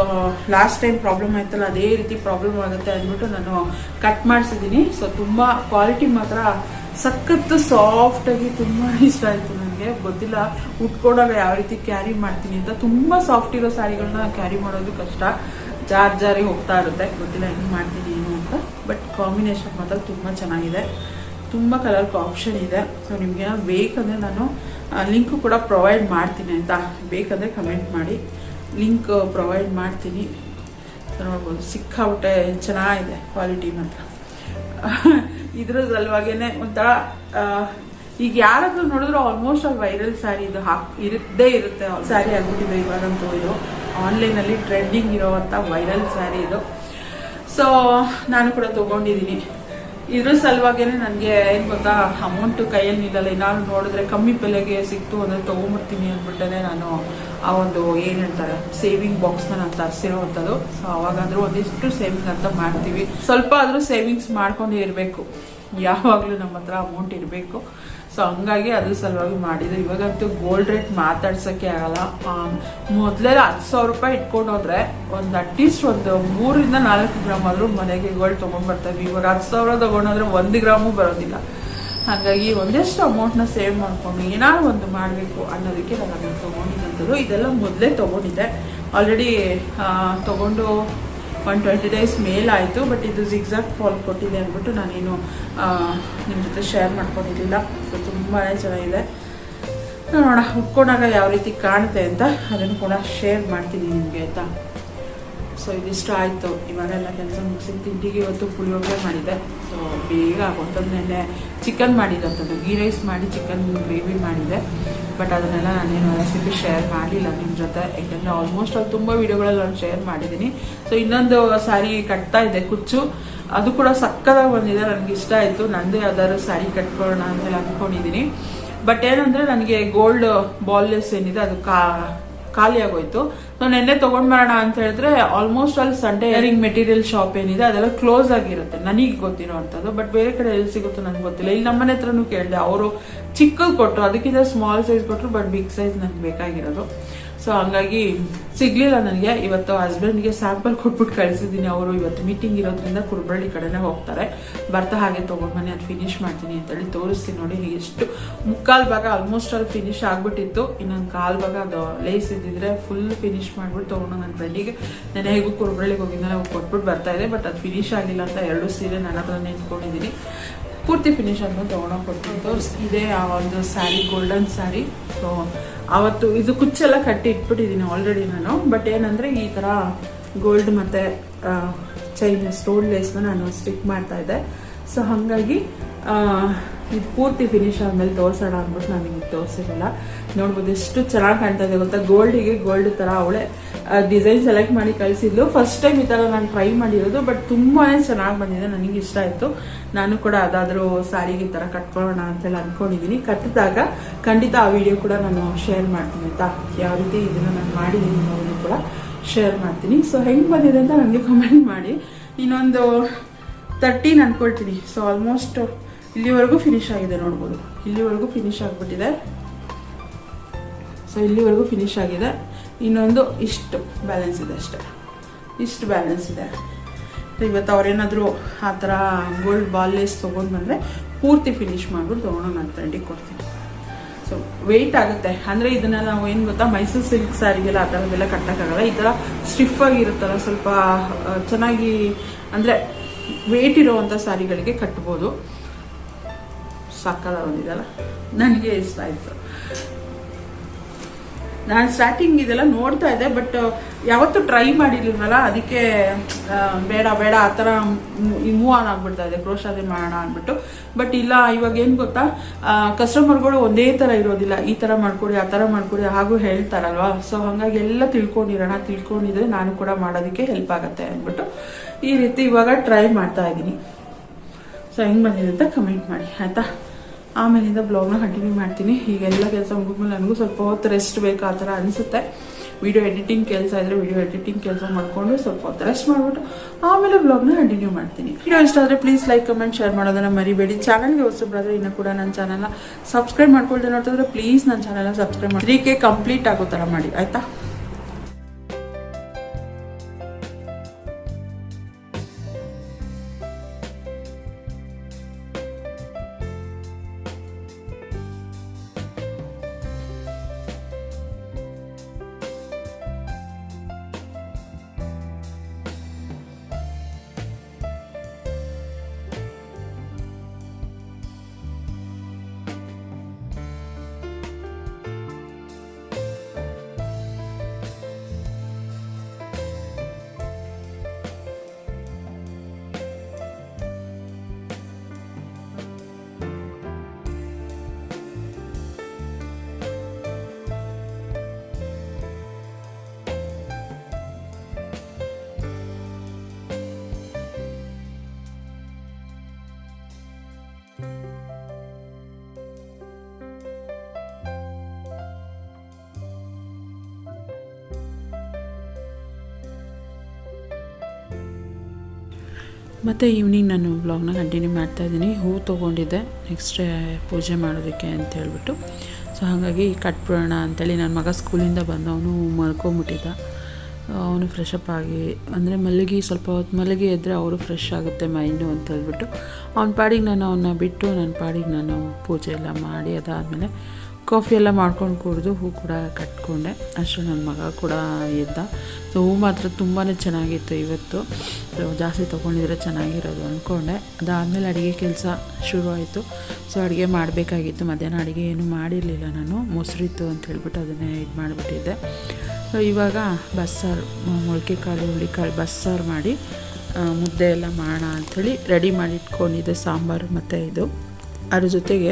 last time problem ಆಯ್ತಲ್ಲ, ಅದೇ ರೀತಿ ಪ್ರಾಬ್ಲಮ್ ಆಗುತ್ತೆ ಅಂದ್ಬಿಟ್ಟು ನಾನು ಕಟ್ ಮಾಡಿಸಿದ್ದೀನಿ. ಸೊ ತುಂಬಾ ಕ್ವಾಲಿಟಿ ಮಾತ್ರ. ಸಖತ್ತು ಸಾಫ್ಟ್ ಆಗಿ ತುಂಬಾ ಇಷ್ಟ ಆಯ್ತು ನನಗೆ. ಗೊತ್ತಿಲ್ಲ, ಉಟ್ಕೊಂಡಾಗ ಯಾವ ರೀತಿ ಕ್ಯಾರಿ ಮಾಡ್ತೀನಿ ಅಂತ. ತುಂಬಾ ಸಾಫ್ಟ್ ಇರೋ ಸ್ಯಾರಿಗಳನ್ನ ಕ್ಯಾರಿ ಮಾಡೋದು ಕಷ್ಟ. ಜಾರ್ ಜಾರಿ ಹೋಗ್ತಾ ಇರುತ್ತೆ. ಗೊತ್ತಿಲ್ಲ ಹೆಂಗೆ ಮಾಡ್ತೀನಿ ಏನು ಅಂತ. ಬಟ್ ಕಾಂಬಿನೇಷನ್ ಮಾತ್ರ ತುಂಬಾ ಚೆನ್ನಾಗಿದೆ. ತುಂಬ ಕಲರ್ ಆಪ್ಷನ್ ಇದೆ. ಸೊ ನಿಮಗೆ ಬೇಕಂದರೆ ನಾನು ಲಿಂಕು ಕೂಡ ಪ್ರೊವೈಡ್ ಮಾಡ್ತೀನಿ ಆಯಿತಾ? ಬೇಕಂದರೆ ಕಮೆಂಟ್ ಮಾಡಿ. ಲಿಂಕ್ ಪ್ರೊವೈಡ್ ಮಾಡ್ತೀನಿ. ನೋಡ್ಬೋದು. ಸಿಕ್ಕಾಬಿಟ್ಟೆ ಚೆನ್ನಾಗಿದೆ ಕ್ವಾಲಿಟಿ ಮಾತ್ರ. ಇದ್ರ ಸಲುವಾಗೇನೆ ಒಂಥರ ಈಗ ಯಾರಾದರೂ ನೋಡಿದ್ರು ಆಲ್ಮೋಸ್ಟ್ ಅಲ್ಲಿ ವೈರಲ್ ಸ್ಯಾರಿ ಇದು ಹಾಕ್, ಇರುತ್ತೇ ಇರುತ್ತೆ. ಸ್ಯಾರಿ ಆಗ್ಬಿಟ್ಟಿದೆ ಇವಾಗಂತೂ ಇದು. ಆನ್ಲೈನಲ್ಲಿ ಟ್ರೆಂಡಿಂಗ್ ಇರೋವಂಥ ವೈರಲ್ ಸ್ಯಾರಿ ಇದು. ಸೊ ನಾನು ಕೂಡ ತಗೊಂಡಿದ್ದೀನಿ. ಇದ್ರ ಸಲುವಾಗೇನೆ ನನಗೆ ಏನು ಗೊತ್ತಾ ಅಮೌಂಟ್ ಕೈಯಲ್ಲಿ ನಿಲ್ಲಲ್ಲ. ನಾನು ನೋಡಿದ್ರೆ ಕಮ್ಮಿ ಬೆಲೆಗೆ ಸಿಕ್ತು ಅಂದರೆ ತೊಗೊಂಬಿಡ್ತೀನಿ ಅಂದ್ಬಿಟ್ಟೆ ನಾನು ಆ ಒಂದು ಏನು ಹೇಳ್ತಾರೆ ಸೇವಿಂಗ್ ಬಾಕ್ಸ್ನ ನಾನು ತರಿಸಿರೋವಂಥದ್ದು ಸೊ ಅವಾಗಾದ್ರೂ ಒಂದಿಷ್ಟು ಸೇವಿಂಗ್ ಅಂತ ಮಾಡ್ತೀವಿ. ಸ್ವಲ್ಪ ಆದರೂ ಸೇವಿಂಗ್ಸ್ ಮಾಡ್ಕೊಂಡೇ ಇರಬೇಕು. ಯಾವಾಗಲೂ ನಮ್ಮ ಹತ್ರ ಅಮೌಂಟ್ ಇರಬೇಕು. ಸೊ ಹಂಗಾಗಿ ಅದ್ರ ಸಲುವಾಗಿ ಮಾಡಿದ್ರು. ಇವಾಗಂತೂ ಗೋಲ್ಡ್ ರೇಟ್ ಮಾತಾಡ್ಸೋಕ್ಕೆ ಆಗಲ್ಲ. ಮೊದಲೆಲ್ಲ ಹತ್ತು ಸಾವಿರ ರೂಪಾಯಿ ಇಟ್ಕೊಂಡು ಹೋದ್ರೆ ಒಂದು ಅಟ್ಲೀಸ್ಟ್ ಒಂದು ಮೂರಿಂದ ನಾಲ್ಕು ಗ್ರಾಮ್ ಆದರೂ ಮನೆಗೆ ಗೋಲ್ಡ್ ತೊಗೊಂಡ್ಬರ್ತೀವಿ ಇವಾಗ ಹತ್ತು ಸಾವಿರ ತೊಗೊಂಡೋದ್ರೆ ಒಂದು ಗ್ರಾಮು ಬರೋದಿಲ್ಲ. ಹಾಗಾಗಿ ಒಂದಷ್ಟು ಅಮೌಂಟ್ನ ಸೇವ್ ಮಾಡಿಕೊಂಡು ಏನಾದ್ರು ಒಂದು ಮಾಡಬೇಕು ಅನ್ನೋದಕ್ಕೆ ನಾನು ಅದನ್ನು ತೊಗೊಂಡಿದ್ದಂಥದ್ದು ಇದೆಲ್ಲ ಮೊದಲೇ ತೊಗೊಂಡಿದ್ದೆ. ಆಲ್ರೆಡಿ ತೊಗೊಂಡು ಒನ್ ಟ್ವೆಂಟಿ ಡೇಸ್ ಮೇಲಾಯಿತು ಬಟ್ ಇದು ಎಕ್ಸಾಕ್ಟ್ ಫಾಲ್ ಕೊಟ್ಟಿದೆ ಅಂದ್ಬಿಟ್ಟು ನಾನೇನು ನಿಮ್ಮ ಜೊತೆ ಶೇರ್ ಮಾಡ್ಕೊಂಡಿರಲಿಲ್ಲ. ಸೊ ತುಂಬಾ ಚೆನ್ನಾಗಿದೆ. ನೋಡೋಣ ಉಟ್ಕೊಂಡಾಗ ಯಾವ ರೀತಿ ಕಾಣುತ್ತೆ ಅಂತ ಅದನ್ನು ಕೂಡ ಶೇರ್ ಮಾಡ್ತೀನಿ ನಿಮಗೆ ಆಯಿತಾ? ಸೊ ಇದಿಷ್ಟ ಆಯಿತು. ಇವಾಗೆಲ್ಲ ಕೆಲಸ ಮುಗಿಸಿ ತಿಂಡಿಗೆ ಇವತ್ತು ಪುಳಿಯೋಗರೆ ಮಾಡಿದೆ. ಸೊ ಬೇಗ ಆಗೋಂಥದ್ದು ಚಿಕನ್ ಚಿಕನ್ ಮಾಡಿದಂಥದ್ದು ಗೀ ರೈಸ್ ಮಾಡಿ ಚಿಕನ್ ಗ್ರೇವಿ ಮಾಡಿದೆ. ಬಟ್ ಅದನ್ನೆಲ್ಲ ನಾನೇನು ರೆಸಿಪಿ ಶೇರ್ ಮಾಡಲಿಲ್ಲ ನಿಮ್ಮ ಜೊತೆ. ಯಾಕಂದರೆ ಆಲ್ಮೋಸ್ಟ್ ಅದು ತುಂಬ ವೀಡಿಯೋಗಳಲ್ಲಿ ನಾನು ಶೇರ್ ಮಾಡಿದ್ದೀನಿ ಸೊ ಇನ್ನೊಂದು ಸ್ಯಾರಿ ಕಟ್ತಾ ಇದೆ ಕುಚ್ಚು. ಅದು ಕೂಡ ಸಕ್ಕದಾಗಿ ಬಂದಿದೆ, ನನಗೆ ಇಷ್ಟ ಆಯಿತು. ನಂದೇ ಯಾವ್ದಾದ್ರು ಸ್ಯಾರಿ ಕಟ್ಕೊಳ್ಳೋಣ ಅಂತೇಳಿ ಅಂದ್ಕೊಂಡಿದ್ದೀನಿ ಬಟ್ ಏನಂದರೆ, ನನಗೆ ಗೋಲ್ಡ್ ಬಾಲ್ಲೆಸ್ ಏನಿದೆ, ಅದು ಕಾ ಖಾಲಿ ಆಗೋಯ್ತು. ಸೊ ನೆನ್ನೆ ತಗೊಂಡ್ ಬರೋಣ ಅಂತ ಹೇಳಿದ್ರೆ ಆಲ್ಮೋಸ್ಟ್ ಅಲ್ಲಿ ಸಂಡೇ ಇಯರಿಂಗ್ ಮೆಟೀರಿಯಲ್ ಶಾಪ್ ಏನಿದೆ, ಅದೆಲ್ಲ ಕ್ಲೋಸ್ ಆಗಿರುತ್ತೆ. ನನಗೆ ಗೊತ್ತಿರೋ ಅಂತದ್ದು ಬಟ್ ಬೇರೆ ಕಡೆ ಎಲ್ಲಿ ಸಿಗುತ್ತೋ ನನಗೆ ಗೊತ್ತಿಲ್ಲ. ಇಲ್ಲಿ ನಮ್ಮನೆ ಹತ್ರನೂ ಕೇಳಿದೆ, ಅವರು ಚಿಕ್ಕದು ಕೊಟ್ಟರು, ಅದಕ್ಕಿಂತ ಸ್ಮಾಲ್ ಸೈಜ್ ಕೊಟ್ಟರು ಬಟ್ ಬಿಗ್ ಸೈಜ್ ನನಗೆ ಬೇಕಾಗಿರೋದು. ಸೊ ಹಂಗಾಗಿ ಸಿಗ್ಲಿಲ್ಲ ನನಗೆ. ಇವತ್ತು ಹಸ್ಬೆಂಡ್ಗೆ ಸ್ಯಾಂಪಲ್ ಕೊಟ್ಬಿಟ್ಟು ಕಳಿಸಿದ್ದೀನಿ. ಅವರು ಇವತ್ತು ಮೀಟಿಂಗ್ ಇರೋದ್ರಿಂದ ಕುರುಬಳ್ಳಿ ಕಡೆನೇ ಹೋಗ್ತಾರೆ. ಬರ್ತಾ ಹಾಗೆ ತೊಗೊಂಡ್ಬನ್ನಿ, ಅದು ಫಿನಿಶ್ ಮಾಡ್ತೀನಿ ಅಂತೇಳಿ ತೋರಿಸ್ತೀನಿ ನೋಡಿ ಎಷ್ಟು ಮುಕ್ಕಾಲು ಭಾಗ ಆಲ್ಮೋಸ್ಟ್ ಅಲ್ಲಿ ಫಿನಿಶ್ ಆಗಿಬಿಟ್ಟಿತ್ತು. ಇನ್ನೊಂದು ಕಾಲು ಭಾಗ ಅದು ಲೇಸ್ ಇದ್ದಿದ್ರೆ ಫುಲ್ ಫಿನಿಶ್ ಮಾಡ್ಬಿಟ್ಟು ತೊಗೊಂಡು ನನ್ನ ಫ್ರೆಂಡಿಗೆ ನಾನು ಹೇಗೂ ಕುರುಬಳ್ಳಿಗೆ ಹೋಗಿದ್ದೆ ಕೊಟ್ಬಿಟ್ಟು ಬರ್ತಾ ಇದೆ ಬಟ್ ಅದು ಫಿನಿಶ್ ಆಗಿಲ್ಲ ಅಂತ ಎರಡು ಸೀರೆ ನನ್ನ ಹತ್ರ ನಿಂತ್ಕೊಂಡಿದ್ದೀನಿ. ಪೂರ್ತಿ ಫಿನಿಶ್ ಅನ್ನು ತೊಗೊಂಡೋಗಿ ಕೊಟ್ಬಿಟ್ಟು ಇದೇ ಆ ಒಂದು ಸ್ಯಾರಿ ಗೋಲ್ಡನ್ ಸ್ಯಾರಿ ಸೊ ಅವತ್ತು ಇದು ಕುಚ್ಚೆಲ್ಲ ಕಟ್ಟಿ ಇಟ್ಬಿಟ್ಟಿದ್ದೀನಿ ಆಲ್ರೆಡಿ ನಾನು. ಬಟ್ ಏನಂದ್ರೆ ಈ ತರ ಗೋಲ್ಡ್ ಮತ್ತು ಚೈನ್ ಸ್ಟೋನ್ ಲೇಸ್ನ ನಾನು ಸ್ಟಿಕ್ ಮಾಡ್ತಾ ಇದ್ದೆ. ಸೊ ಹಾಗಾಗಿ ಇದು ಪೂರ್ತಿ ಫಿನಿಶ್ ಆದಮೇಲೆ ತೋರಿಸೋಣ ಅಂದ್ಬಿಟ್ಟು ನಾನು ನಿಮಗೆ ತೋರಿಸಿರಲಿಲ್ಲ ನೋಡ್ಬೋದು ಎಷ್ಟು ಚೆನ್ನಾಗಿ ಕಾಣ್ತಾ ಇದೆ ಗೊತ್ತಾ? ಗೋಲ್ಡಿಗೆ ಗೋಲ್ಡ್ ಥರ ಅವಳೆ ಡಿಸೈನ್ ಸೆಲೆಕ್ಟ್ ಮಾಡಿ ಕಳಿಸಿದ್ಲು. ಫಸ್ಟ್ ಟೈಮ್ ಈ ಥರ ನಾನು ಟ್ರೈ ಮಾಡಿರೋದು ಬಟ್ ತುಂಬಾ ಚೆನ್ನಾಗಿ ಬಂದಿದೆ. ನನಗೆ ಇಷ್ಟ ಆಯಿತು. ನಾನು ಕೂಡ ಅದಾದರೂ ಸಾರಿಗೆ ಥರ ಕಟ್ಕೊಳ್ಳೋಣ ಅಂತೆಲ್ಲ ಅಂದ್ಕೊಂಡಿದ್ದೀನಿ ಕಟ್ಟಿದಾಗ ಖಂಡಿತ ಆ ವಿಡಿಯೋ ಕೂಡ ನಾನು ಶೇರ್ ಮಾಡ್ತೀನಿ, ಆಯಿತಾ? ಯಾವ ರೀತಿ ಇದನ್ನು ನಾನು ಮಾಡಿದ್ದೀನಿ ಅನ್ನೋದನ್ನು ಕೂಡ ಶೇರ್ ಮಾಡ್ತೀನಿ. ಸೊ ಹೆಂಗೆ ಬಂದಿದೆ ಅಂತ ನನಗೆ ಕಮೆಂಟ್ ಮಾಡಿ. ಇನ್ನೊಂದು ತರ್ಟೀನ್ ಅಂದ್ಕೊಳ್ತೀನಿ ಸೊ ಆಲ್ಮೋಸ್ಟ್ ಇಲ್ಲಿವರೆಗೂ ಫಿನಿಶ್ ಆಗಿದೆ, ನೋಡ್ಬೋದು. ಇಲ್ಲಿವರೆಗೂ ಫಿನಿಶ್ ಆಗಿಬಿಟ್ಟಿದೆ. ಸೊ ಇಲ್ಲಿವರೆಗೂ ಫಿನಿಶ್ ಆಗಿದೆ. ಇನ್ನೊಂದು ಇಷ್ಟು ಬ್ಯಾಲೆನ್ಸ್ ಇದೆ ಅಷ್ಟೇ. ಇಷ್ಟು ಬ್ಯಾಲೆನ್ಸ್ ಇದೆ. ಇವತ್ತು ಅವ್ರೇನಾದರೂ ಆ ಥರ ಗೋಲ್ಡ್ ಬಾಲ್ ಲೇಸ್ ತೊಗೊಂಡು ಬಂದರೆ ಪೂರ್ತಿ ಫಿನಿಶ್ ಮಾಡ್ಬಿಟ್ಟು ತೊಗೊಂಡು ಅಂತ ಫ್ರೆಂಡಿಗೆ ಕೊಡ್ತೀನಿ. ಸೊ ವೆಯ್ಟ್ ಆಗುತ್ತೆ. ಅಂದರೆ ಇದನ್ನು ನಾವು ಏನು ಗೊತ್ತಾ? ಮೈಸೂರು ಸಿಲ್ಕ್ ಸ್ಯಾರಿಗೆಲ್ಲ ಆ ಥರದ್ದೆಲ್ಲ ಕಟ್ಟೋಕ್ಕಾಗಲ್ಲ. ಈ ಥರ ಸ್ಟಿಫಾಗಿರುತ್ತಲ್ಲ ಸ್ವಲ್ಪ ಚೆನ್ನಾಗಿ, ಅಂದರೆ ವೆಯ್ಟ್ ಇರೋವಂಥ ಸ್ಯಾರಿಗಳಿಗೆ ಕಟ್ಬೋದು. ಸಾಕಾದ ಬಂದಿದ್ದಲ್ಲ ನನಗೆ ಇಷ್ಟ ಆಯಿತು. ನಾನು ಸ್ಟಾರ್ಟಿಂಗ್ ಇದೆಲ್ಲ ನೋಡ್ತಾ ಇದ್ದೆ ಬಟ್ ಯಾವತ್ತೂ ಟ್ರೈ ಮಾಡಿರ್ಲಿಲ್ವಲ್ಲ, ಅದಕ್ಕೆ ಬೇಡ ಬೇಡ, ಆ ಥರ ಮೂವ್ ಆನ್ ಆಗ್ಬಿಡ್ತಾ ಇದೆ ಕ್ರೋಶಾದೆ ಮಾಡೋಣ ಅಂದ್ಬಿಟ್ಟು. ಬಟ್ ಇಲ್ಲ, ಇವಾಗ ಏನು ಗೊತ್ತಾ? ಕಸ್ಟಮರ್ಗಳು ಒಂದೇ ಥರ ಇರೋದಿಲ್ಲ, ಈ ಥರ ಮಾಡ್ಕೊಡಿ, ಆ ಥರ ಮಾಡ್ಕೊಡಿ, ಹಾಗೂ ಹೇಳ್ತಾರಲ್ವಾ? ಸೊ ಹಾಗಾಗಿ ಎಲ್ಲ ತಿಳ್ಕೊಂಡಿರೋಣ, ತಿಳ್ಕೊಂಡಿದ್ರೆ ನಾನು ಕೂಡ ಮಾಡೋದಕ್ಕೆ ಹೆಲ್ಪ್ ಆಗುತ್ತೆ ಅಂದ್ಬಿಟ್ಟು ಈ ರೀತಿ ಇವಾಗ ಟ್ರೈ ಮಾಡ್ತಾ ಇದ್ದೀನಿ. ಸೊ ಹೆಂಗೆ ಬಂದಿದೆ ಅಂತ ಕಮೆಂಟ್ ಮಾಡಿ, ಆಯಿತಾ? ಆಮೇಲಿಂದ ಬ್ಲಾಗ್ನ ಕಂಟಿನ್ಯೂ ಮಾಡ್ತೀನಿ. ಈಗೆಲ್ಲ ಕೆಲಸ ಮುಗಿದ್ಮೇಲೆ ನನಗೂ ಸ್ವಲ್ಪ ಹೊತ್ತು ರೆಸ್ಟ್ ಬೇಕು ಆ ಥರ ಅನಿಸುತ್ತೆ. ವಿಡಿಯೋ ಎಡಿಟಿಂಗ್ ಕೆಲಸ ಇದ್ರೆ ವಿಡಿಯೋ ಎಡಿಟಿಂಗ್ ಕೆಲಸ ಮಾಡಿಕೊಂಡು ಸ್ವಲ್ಪ ಹೊತ್ತು ರೆಸ್ಟ್ ಮಾಡಿಬಿಟ್ಟು ಆಮೇಲೆ ಬ್ಲಾಗ್ನ ಕಂಟಿನ್ಯೂ ಮಾಡ್ತೀನಿ. ವಿಡಿಯೋ ಇಷ್ಟ ಆದರೆ ಪ್ಲೀಸ್ ಲೈಕ್ ಕಮೆಂಟ್ ಶೇರ್ ಮಾಡೋದನ್ನ ಮರಿಬೇಡಿ. ಚಾನಲ್ಗೆ ಹೊಸಬ್ರಾದ್ರೆ ಇನ್ನೂ ಕೂಡ ನನ್ನ ಚಾನಲ್ನ ಸಬ್ಸ್ಕ್ರೈಬ್ ಮಾಡ್ಕೊಳ್ದೆ ನೋಡ್ತಿದ್ರೆ ಪ್ಲೀಸ್ ನನ್ನ ಚಾನಲ್ನ ಸಬ್ಸ್ಕ್ರೈಬ್ ಮಾಡಿ. ತ್ರೀ ಕಂಪ್ಲೀಟ್ ಆಗೋ ಥರ ಮಾಡಿ. ಆಯಿತಾ? ಮತ್ತು ಈವ್ನಿಂಗ್ ನಾನು ವ್ಲಾಗ್ನ ಕಂಟಿನ್ಯೂ ಮಾಡ್ತಾ ಇದ್ದೀನಿ. ಹೂವು ತೊಗೊಂಡಿದ್ದೆ. ನೆಕ್ಸ್ಟ್ ಪೂಜೆ ಮಾಡೋದಕ್ಕೆ ಅಂತ ಹೇಳ್ಬಿಟ್ಟು. ಸೊ ಹಾಗಾಗಿ ಕಟ್ಬಿಡೋಣ ಅಂತೇಳಿ ನನ್ನ ಮಗ ಸ್ಕೂಲಿಂದ ಬಂದು ಅವನು ಮಲ್ಕೊಂಬಿಟ್ಟಿದ್ದ ಅವನು ಫ್ರೆಶ್ ಆಗಿ, ಅಂದರೆ ಮಲ್ಲಿಗೆ ಸ್ವಲ್ಪ ಹೊತ್ತು ಮಲಗಿ ಎದ್ದರೆ ಅವರು ಫ್ರೆಶ್ ಆಗುತ್ತೆ ಮೈಂಡು ಅಂತ ಹೇಳ್ಬಿಟ್ಟು. ಅವ್ನ ಪಾಡಿಗೆ ನಾನು ಅವನ್ನ ಬಿಟ್ಟು ನನ್ನ ಪಾಡಿಗೆ ನಾನು ಪೂಜೆ ಎಲ್ಲ ಮಾಡಿ ಅದಾದಮೇಲೆ ಕಾಫಿ ಎಲ್ಲ ಮಾಡ್ಕೊಂಡು ಕುಡಿದು ಹೂ ಕೂಡ ಕಟ್ಕೊಂಡೆ. ಅಷ್ಟು ನನ್ನ ಮಗ ಕೂಡ ಇದ್ದ ಸೊ ಹೂ ಮಾತ್ರ ತುಂಬಾ ಚೆನ್ನಾಗಿತ್ತು ಇವತ್ತು. ಸೊ ಜಾಸ್ತಿ ತೊಗೊಂಡಿದ್ರೆ ಚೆನ್ನಾಗಿರೋದು ಅಂದ್ಕೊಂಡೆ ಅದಾದಮೇಲೆ ಅಡುಗೆ ಕೆಲಸ ಶುರು ಆಯಿತು ಸೊ ಅಡುಗೆ ಮಾಡಬೇಕಾಗಿತ್ತು. ಮಧ್ಯಾಹ್ನ ಅಡುಗೆ ಏನು ಮಾಡಿರಲಿಲ್ಲ ನಾನು. ಮೊಸರಿತ್ತು ಅಂತ ಹೇಳ್ಬಿಟ್ಟು ಅದನ್ನೇ ಇದು ಮಾಡಿಬಿಟ್ಟಿದ್ದೆ. ಸೊ ಇವಾಗ ಬಸ್ಸಾರು ಮೊಳಕೆ ಕಾಳು ಹುಳಿಕಾಳು ಬಸ್ಸಾರು ಮಾಡಿ ಮುದ್ದೆ ಎಲ್ಲ ಮಾಡೋಣ ಅಂಥೇಳಿ ರೆಡಿ ಮಾಡಿ ಇಟ್ಕೊಂಡಿದ್ದೆ ಸಾಂಬಾರು ಮತ್ತು ಇದು. ಅದ್ರ ಜೊತೆಗೆ